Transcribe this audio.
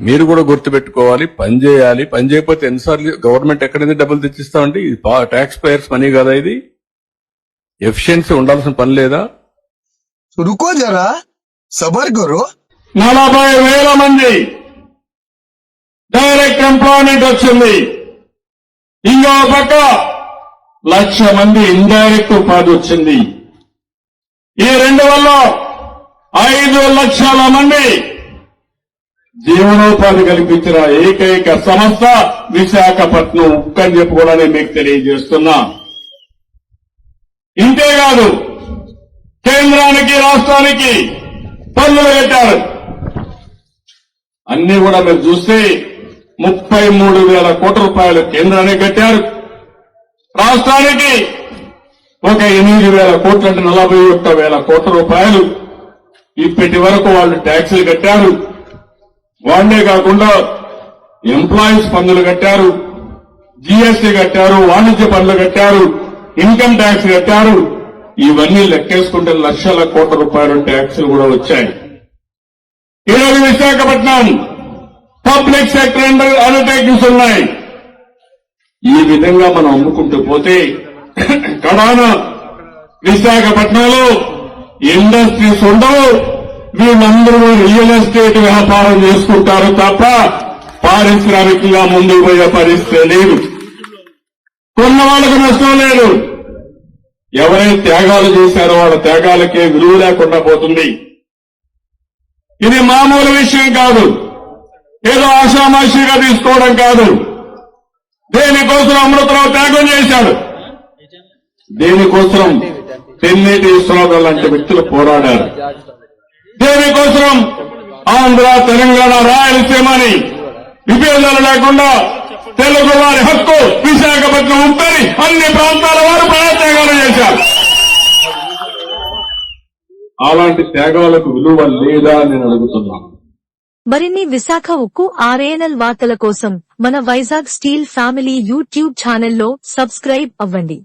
మీరు కూడా గుర్తుపెట్టుకోవాలి పని చేయాలి. పని చేయకపోతే ఎన్నిసార్లు గవర్నమెంట్ ఎక్కడైనా డబ్బులు తెచ్చిస్తామండి? ఇది ట్యాక్స్ పేయర్స్ మనీ కదా ఇది. ఎఫిషియన్సీ ఉండాల్సిన పని లేదా? రుకో సబర్ గురు. నలభై వేల మంది డైరెక్ట్ ఎంప్లాయ్మెంట్ వచ్చింది. ఇంకో పక్క లక్ష మంది ఇండైరెక్ట్ ఉపాధి వచ్చింది. ఈ రెండు వల్ల ఐదు లక్షల మంది జీవనోపాధి కల్పించిన ఏకైక సంస్థ విశాఖపట్నం ఉక్కని చెప్పి కూడా నేను మీకు తెలియజేస్తున్నా. ఇంతేకాదు కేంద్రానికి రాష్ట్రానికి పన్నులు కట్టారు. అన్ని కూడా మీరు చూస్తే ముప్పై మూడు వేల కోట్ల రూపాయలు కేంద్రానికి కట్టారు. రాష్ట్రానికి ఒక ఎనిమిది వేల కోట్ల అంటే నలభై ఒక్క వేల కోట్ల రూపాయలు. ఇప్పటి వరకు వాళ్ళు ట్యాక్సులు కట్టారు. వాళ్ళే కాకుండా ఎంప్లాయీస్ పన్నులు కట్టారు జీఎస్టీ కట్టారు వాణిజ్య పన్నులు కట్టారు ఇన్కమ్ ట్యాక్స్ కట్టారు. ఇవన్నీ లెక్కేసుకుంటే లక్షల కోట్ల రూపాయల ట్యాక్సులు కూడా వచ్చాయి. ఈరోజు విశాఖపట్నం పబ్లిక్ సెక్టర్ అండర్టేకింగ్స్ ఉన్నాయి. ఈ విధంగా మనం అమ్ముకుంటూ పోతే కడాన విశాఖపట్నంలో ఇండస్ట్రీస్ ఉండవు. వీళ్ళందరూ రియల్ ఎస్టేట్ వ్యాపారం చేసుకుంటారు తప్ప పారిశ్రామికంగా ముందుకు పోయే పరిస్థితి లేదు. కొన్న వాళ్ళకు నష్టం లేదు. ఎవరైతే త్యాగాలు చేశారో వాళ్ళ త్యాగాలకే విలువ లేకుండా పోతుంది. ఇది మామూలు విషయం కాదు. ఏదో ఆషామాషిగా తీసుకోవడం కాదు. దేనికోసం అమృతరావు త్యాగం చేశాడు? దేనికోసం? తెన్నేటి విశ్వనాథం లాంటి వ్యక్తులు పోరాడారు. దేనికోసం ఆంధ్ర తెలంగాణ రాయలసీమని విభేదాలు లేకుండా తెలుగు వారి హక్కు విశాఖపట్నం ఉందని అన్ని ప్రాంతాల వారు ప్రాణత్యాగాలు చేశారు. అలాంటి త్యాగాలకు విలువ లేదా అని నేను అడుగుతున్నాను. మరిన్ని విశాఖ ఉక్కు ఆర్ఏఎన్ఎల్ వార్తల కోసం మన వైజాగ్ స్టీల్ ఫ్యామిలీ యూట్యూబ్ ఛానల్లో సబ్స్క్రైబ్ అవ్వండి.